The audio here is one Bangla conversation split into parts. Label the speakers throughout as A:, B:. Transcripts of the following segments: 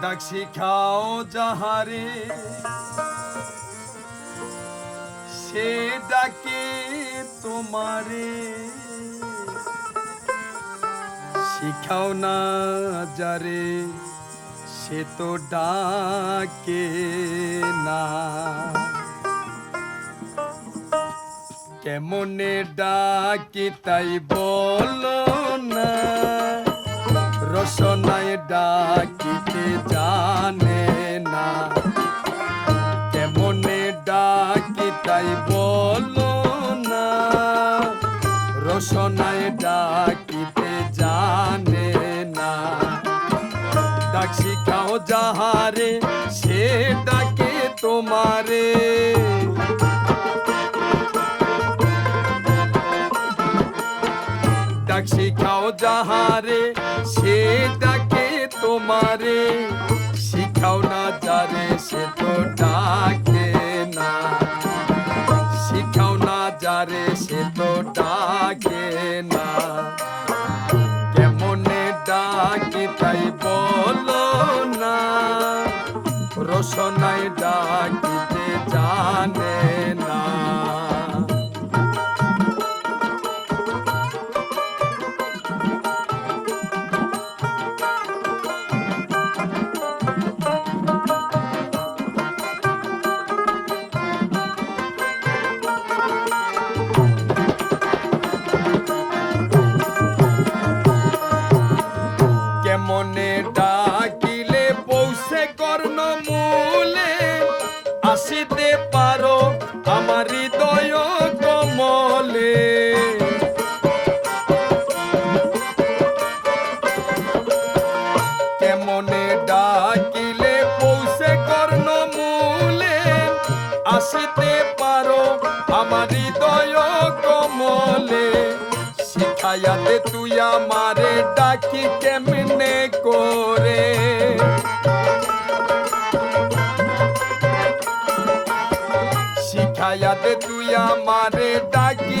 A: ডাক শিখাও যাহারে সে ডাকে তোমারে। শিখাও না যারে, সে তো ডাকে না। কেমনে ডাকি তাই বলো না। রসনায় ডাকিতে জানে না। তাই বলো না রসনায় ডাকিতে জানে না। ডাক শিখাও যাহারে, সে ডাকে তোমারে। ডাক শিখাও যাহারে, সে ডাকে রসনায় ডাকিতে জানে না। কেমনে ডাকিলে শিখায়াতে তুই আমারে ডাকি কেমনে করে? শিখায়াতে তুই আমারে ডাকি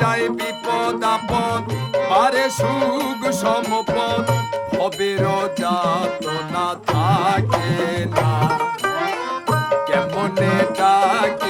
A: যায় বিপদ আপদ পারে সুখ সমপদ হবে রাত না থাকে না। কেমনে ডাকি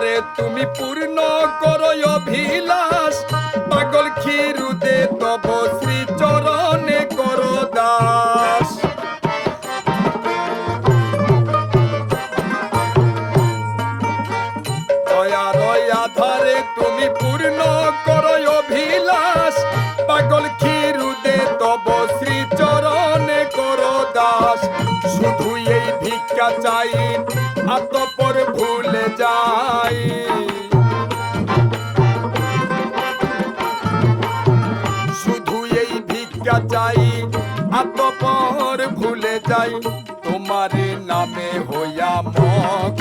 A: আধারে তুমি পূর্ণ করো অভিলাষ। পাগল ক্ষীরুদে তব শ্রী চরণে করো দাস। আধারে তুমি পূর্ণ করো অভিলাষ। পাগল ক্ষীরুদে তব শ্রী চরণে করো দাস। শুধু এই ভিক্ষা চাই আতপর ভুলে যাই। শুধু এই ভিক্ষা চাই আত্মপর ভুলে যাই। তোমার নামে হইয়া মগনা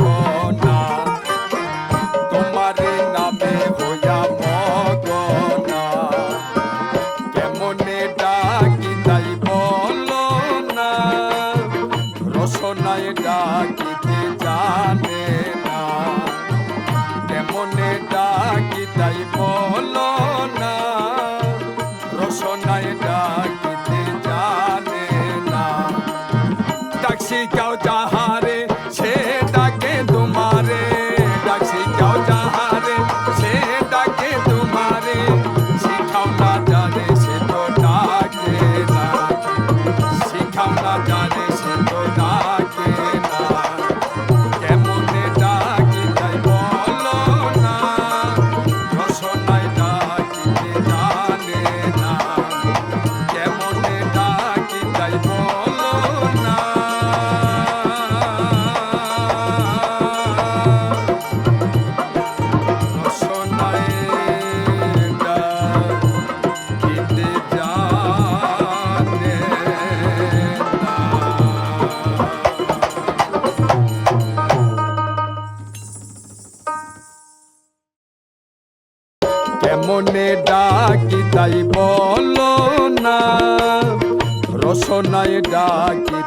A: ডাকি তাই বল। কেমনে ডাকি তাই বলো না। রসনায় ডাকিতে